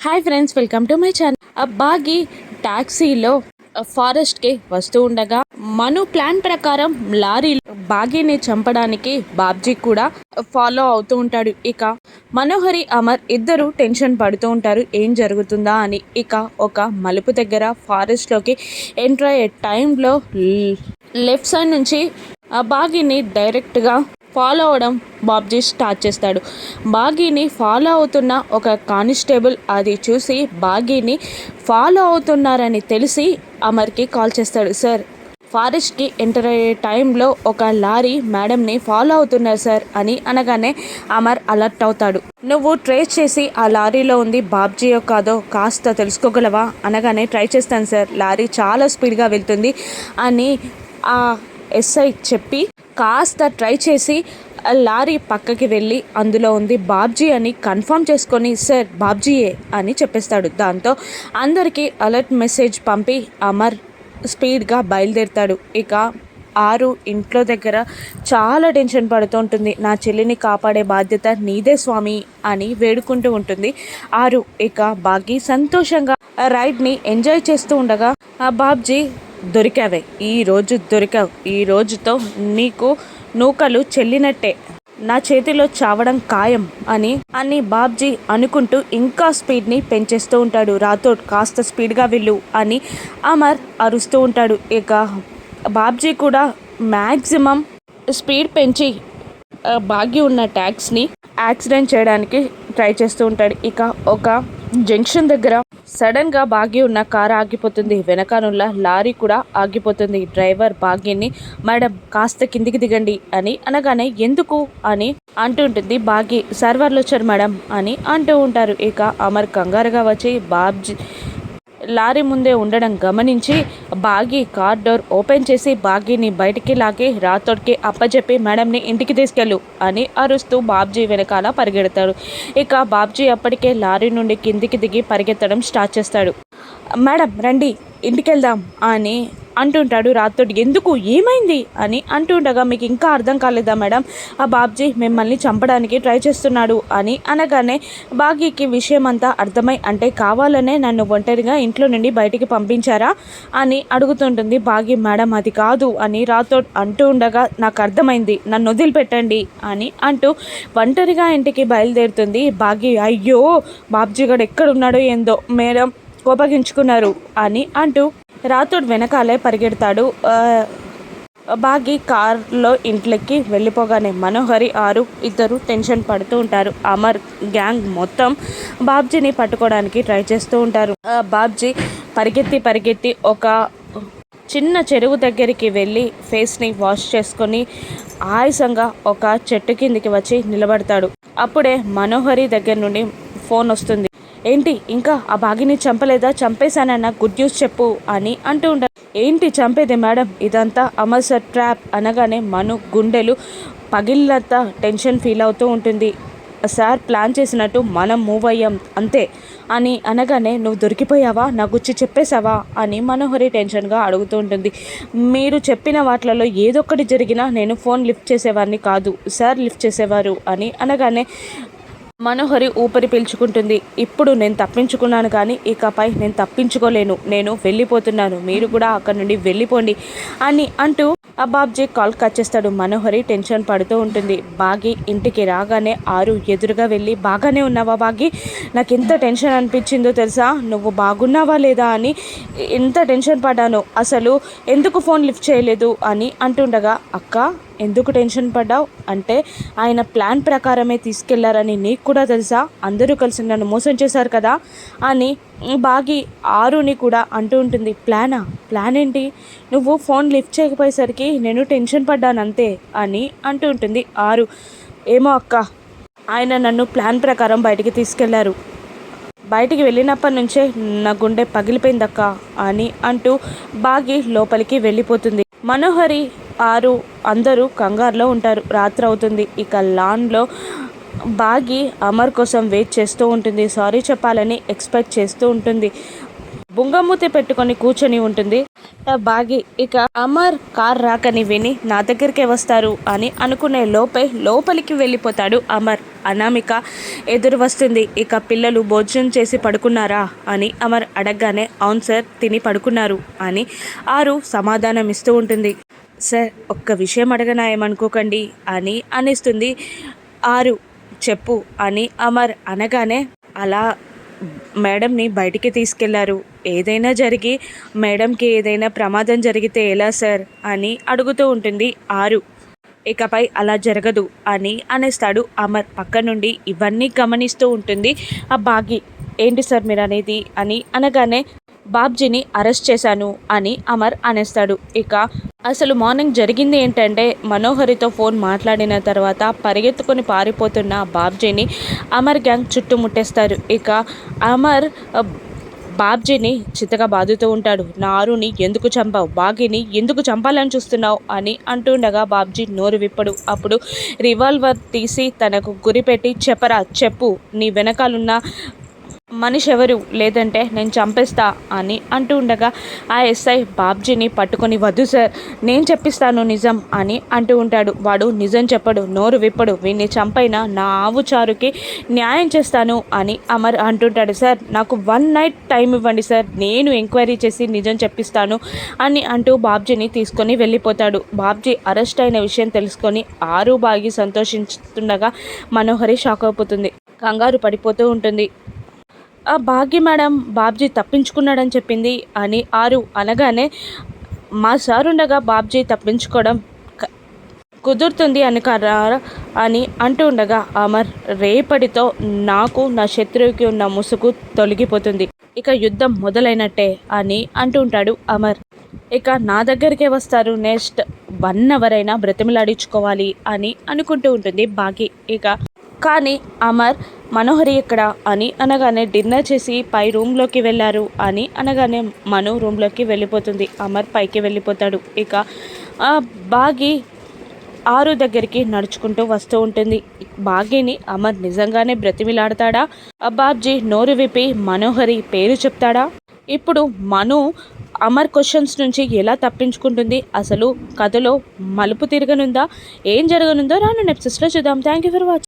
Hi friends welcome to my channel. Baagi ట్యాక్సీలో ఫారెస్ట్కి వస్తూ ఉండగా మను ప్లాన్ ప్రకారం లారీ బాగీని చంపడానికి బాబ్జీ కూడా ఫాలో అవుతూ ఉంటాడు. ఇక మనోహరి అమర్ ఇద్దరు టెన్షన్ పడుతూ ఉంటారు. ఏం జరుగుతుందా అని ఇక ఒక మలుపు దగ్గర ఫారెస్ట్లోకి ఎంటర్ అయ్యే టైంలో లెఫ్ట్ సైడ్ నుంచి ఆ బాగీని డైరెక్ట్గా ఫాలో అవడం బాబ్జీ స్టార్ట్ చేస్తాడు. బాగీని ఫాలో అవుతున్న ఒక కానిస్టేబుల్ అది చూసి బాగీని ఫాలో అవుతున్నారని తెలిసి అమర్కి కాల్ చేస్తాడు. సార్ ఫారెస్ట్కి ఎంటర్ అయ్యే టైంలో ఒక లారీ మేడంని ఫాలో అవుతున్నారు సార్ అని అనగానే అమర్ అలర్ట్ అవుతాడు. నువ్వు ట్రేస్ చేసి ఆ లారీలో ఉంది బాబ్జీయో కాదో కాస్త తెలుసుకోగలవా? అనగానే ట్రై చేస్తాను సార్. లారీ చాలా స్పీడ్గా వెళ్తుంది అని ఆ ఎస్ఐ చెప్పి కాస్త ట్రై చేసి లారీ పక్కకి వెళ్ళి అందులో ఉంది బాబ్జీ అని కన్ఫర్మ్ చేసుకొని సార్ బాబ్జీయే అని చెప్పేస్తాడు. దాంతో అందరికీ అలర్ట్ మెసేజ్ పంపి అమర్ స్పీడ్గా బయలుదేరుతాడు. ఇక ఆరు ఇంట్లో దగ్గర చాలా టెన్షన్ పడుతూ ఉంటుంది. నా చెల్లిని కాపాడే బాధ్యత నీదే స్వామి అని వేడుకుంటూ ఉంటుంది. ఆరు ఇక బాగి సంతోషంగా రైడ్ని ఎంజాయ్ చేస్తూ ఉండగా ఆ బాబ్జీ దొరికావే. ఈ రోజు దొరికావు. ఈ రోజుతో నీకు నూకలు చెల్లినట్టే. నా చేతిలో చావడం ఖాయం అని అని బాబ్జీ అనుకుంటూ ఇంకా స్పీడ్ని పెంచేస్తూ ఉంటాడు. రాథోడ్ కాస్త స్పీడ్గా వెళ్ళు అని అమర్ అరుస్తూ ఉంటాడు. ఇక బాబ్జీ కూడా మ్యాక్సిమం స్పీడ్ పెంచి బాగి ఉన్న ట్యాక్స్ని యాక్సిడెంట్ చేయడానికి ట్రై చేస్తూ ఉంటాడు. ఇక ఒక జంక్షన్ దగ్గర సడన్గా ఉన్న కారు ఆగిపోతుంది. వెనకానున్న లారీ కూడా ఆగిపోతుంది. డ్రైవర్ భాగ్యని మేడం కాస్త కిందికి దిగండి అని అనగానే ఎందుకు? అని అంటుంటుంది భాగ్య సర్వర్లు వచ్చారు మేడం అని అంటూ ఉంటారు. ఇక అమర్ కంగారుగా వచ్చి బాబ్జీ లారీ ముందే ఉండడం గమనించి బాగి కార్ డోర్ ఓపెన్ చేసి బాగీని బయటికి లాగి రాతోడ్కి అప్పచెప్పి మేడంని ఇంటికి తీసుకెళ్ళు అని అరుస్తూ బాబ్జీ వెనకాల పరిగెడతాడు. ఇక బాబ్జీ అప్పటికే లారీ నుండి కిందికి దిగి పరిగెత్తడం స్టార్ట్ చేస్తాడు. మేడం రండి ఇంటికి వెళ్దాం అని అంటుంటాడు రాత్తోటి ఎందుకు? ఏమైంది? అని అంటుండగా మీకు ఇంకా అర్థం కాలేదా మేడం? ఆ బాబ్జీ మిమ్మల్ని చంపడానికి ట్రై చేస్తున్నాడు అని అనగానే బాగీకి విషయం అంతా అర్థమై అంటే కావాలనే నన్ను ఒంటరిగా ఇంట్లో నుండి బయటికి పంపించారా? అని అడుగుతుంటుంది బాగి మేడం అది కాదు అని రాతో అంటూ ఉండగా నాకు అర్థమైంది నన్ను వదిలిపెట్టండి అని అంటూ ఒంటరిగా ఇంటికి బయలుదేరుతుంది బాగి అయ్యో! బాబ్జీ గడు ఎక్కడున్నాడో ఏందో మేడం కోపగించుకున్నారు అని అంటూ రాతుడు వెనకాలే పరిగెడతాడు. బాగి కార్లో ఇంట్లోకి వెళ్ళిపోగానే మనోహరి ఆరు ఇద్దరు టెన్షన్ పడుతూ ఉంటారు. అమర్ గ్యాంగ్ మొత్తం బాబ్జీని పట్టుకోవడానికి ట్రై చేస్తూ ఉంటారు. బాబ్జీ పరిగెత్తి పరిగెత్తి ఒక చిన్న చెరువు దగ్గరికి వెళ్ళి ఫేస్ని వాష్ చేసుకొని ఆయాసంగా ఒక చెట్టు కిందికి వచ్చి నిలబడతాడు. అప్పుడే మనోహరి దగ్గర నుండి ఫోన్ వస్తుంది. ఏంటి? ఇంకా ఆ బాగిని చంపలేదా? చంపేశానన్న గుడ్ న్యూస్ చెప్పు అని అంటూ ఉంటారు ఏంటి చంపేది మేడం? ఇదంతా అమర్సర్ ట్రాప్ అనగానే మను గుండెలు పగిలినంత టెన్షన్ ఫీల్ అవుతూ ఉంటుంది. సార్ ప్లాన్ చేసినట్టు మనం మూవ్ అయ్యాం అంతే అని అనగానే నువ్వు దొరికిపోయావా? నా గుచ్చి చెప్పేశావా? అని మనోహరి టెన్షన్గా అడుగుతూ ఉంటుంది. మీరు చెప్పిన వాటిలలో ఏదొక్కటి జరిగినా నేను ఫోన్ లిఫ్ట్ చేసేవాడిని కాదు సార్ లిఫ్ట్ చేసేవారు అని అనగానే మనోహరి ఊపిరి పీల్చుకుంటుంది. ఇప్పుడు నేను తప్పించుకున్నాను కానీ ఇకపై నేను తప్పించుకోలేను. నేను వెళ్ళిపోతున్నాను. మీరు కూడా అక్కడి నుండి వెళ్ళిపోండి అని అంటూ ఆ బాబ్జీ కాల్ కట్ చేస్తాడు. మనోహరి టెన్షన్ పడుతూ ఉంటుంది. బాగి ఇంటికి రాగానే ఆరు ఎదురుగా వెళ్ళి బాగానే ఉన్నావా బాగి? నాకు ఎంత టెన్షన్ అనిపించిందో తెలుసా? నువ్వు బాగున్నావా లేదా అని ఎంత టెన్షన్ పడ్డాను. అసలు ఎందుకు ఫోన్ లిఫ్ట్ చేయలేదు? అని అంటుండగా అక్క ఎందుకు టెన్షన్ పడ్డావు? అంటే ఆయన ప్లాన్ ప్రకారమే తీసుకెళ్ళారని నీకు కూడా తెలుసా? అందరూ కలిసి నన్ను మోసం చేశారు కదా? అని బాగి ఆరుని కూడా అంటూ ఉంటుంది. ప్లానా? ప్లాన్ ఏంటి? నువ్వు ఫోన్ లిఫ్ట్ చేయకపోయేసరికి నేను టెన్షన్ పడ్డాను అంతే అని అంటూ ఉంటుంది ఆరు. ఏమో అక్క. ఆయన నన్ను ప్లాన్ ప్రకారం బయటికి తీసుకెళ్ళారు. బయటికి వెళ్ళినప్పటి నుంచే నా గుండె పగిలిపోయిందక్క అని అంటూ బాగి లోపలికి వెళ్ళిపోతుంది. మనోహరి ఆరు అందరూ కంగారులో ఉంటారు. రాత్రి అవుతుంది. ఇక లాన్లో బాగి అమర్ కోసం వెయిట్ చేస్తూ ఉంటుంది. సారీ చెప్పాలని ఎక్స్పెక్ట్ చేస్తూ ఉంటుంది. బుంగమూతి పెట్టుకొని కూర్చొని ఉంటుంది. ఆ బాగి ఇక అమర్ కార్ రాకని విని నా దగ్గరికే వస్తారు అని అనుకునే లోపే లోపలికి వెళ్ళిపోతాడు అమర్. అనామిక ఎదురు వస్తుంది. ఇక పిల్లలు భోజనం చేసి పడుకున్నారా? అని అమర్ అడగగానే అవును సార్ తిని పడుకున్నారు అని ఆరు సమాధానం ఇస్తూ ఉంటుంది. సార్ ఒక్క విషయం అడగనా ఏమనుకోకండి అని అనిస్తుంది. ఆరు చెప్పు అని అమర్ అనగానే అలా మేడంని బయటికి తీసుకెళ్ళారు. ఏదైనా జరిగి మేడంకి ఏదైనా ప్రమాదం జరిగితే ఎలా సార్? అని అడుగుతూ ఉంటుంది ఆరు. ఇకపై అలా జరగదు అని అనేస్తాడు అమర్. పక్క నుండి ఇవన్నీ గమనిస్తూ ఉంటుంది ఆ బాగి. ఏంటి సార్ మీరు అనేది అని అనగానే బాబ్జీని అరెస్ట్ చేశాను అని అమర్ అనేస్తాడు. ఇక అసలు మార్నింగ్ జరిగింది ఏంటంటే మనోహరితో ఫోన్ మాట్లాడిన తర్వాత పరిగెత్తుకొని పారిపోతున్న బాబ్జీని అమర్ గ్యాంగ్ చుట్టుముట్టేస్తారు. ఇక అమర్ బాబ్జీని చిత్తగా బాదుతూ ఉంటాడు. నారుని ఎందుకు చంపావు? బాగిని ఎందుకు చంపాలని చూస్తున్నావు? అని అంటుండగా బాబ్జీ నోరు విప్పడు. అప్పుడు రివాల్వర్ తీసి తనకు గురిపెట్టి చెప్పరా చెప్పు నీ వెనకాలన్న మనిషి ఎవరు లేదంటే నేను చంపేస్తా అని అంటూ ఉండగా ఆ ఎస్ఐ బాబ్జీని పట్టుకొని వద్దు సార్ నేను చెప్పిస్తాను నిజం అని అంటూ ఉంటాడు. వాడు నిజం చెప్పడు నోరు విప్పడు వీడిని చంపైనా నా ఆవు చారుకి న్యాయం చేస్తాను అని అమర్ అంటుంటాడు. సార్ నాకు వన్ నైట్ టైం ఇవ్వండి సార్ నేను ఎంక్వైరీ చేసి నిజం చెప్పిస్తాను అని అంటూ బాబ్జీని తీసుకొని వెళ్ళిపోతాడు. బాబ్జీ అరెస్ట్ అయిన విషయం తెలుసుకొని ఆరు బాగి సంతోషిస్తుండగా మనోహరి షాక్ అయిపోతుంది. కంగారు పడిపోతూ ఉంటుంది. ఆ భాగ్య మేడం బాబ్జీ తప్పించుకున్నాడని చెప్పింది అని ఆరు అనగానే మా సార్ ఉండగా బాబ్జీ తప్పించుకోవడం కుదురుతుంది అని అని అంటూ ఉండగా అమర్ రేపటితో నాకు నా శత్రువుకి ఉన్న ముసుగు తొలగిపోతుంది. ఇక యుద్ధం మొదలైనట్టే అని అంటూ ఉంటాడు అమర్. ఇక నా దగ్గరికే వస్తారు నెక్స్ట్ వన్ అవర్ అయినా బ్రతిమలాడించుకోవాలి అని అనుకుంటూ ఉంటుంది బాగి ఇక కానీ అమర్ మనోహరి ఎక్కడ? అని అనగానే డిన్నర్ చేసి పై రూమ్లోకి వెళ్ళారు అని అనగానే మను రూమ్లోకి వెళ్ళిపోతుంది. అమర్ పైకి వెళ్ళిపోతాడు. ఇక ఆ బాగి ఆరు దగ్గరికి నడుచుకుంటూ వస్తూ ఉంటుంది. బాగీని అమర్ నిజంగానే బ్రతిమిలాడతాడా? ఆ బాబ్జీ నోరు విప్పి మనోహరి పేరు చెప్తాడా? ఇప్పుడు మను అమర్ క్వశ్చన్స్ నుంచి ఎలా తప్పించుకుంటుంది? అసలు కథలో మలుపు తిరగనుందా? ఏం జరగనుందో రాను నెప్సెస్లో చూద్దాం. Thank you for watching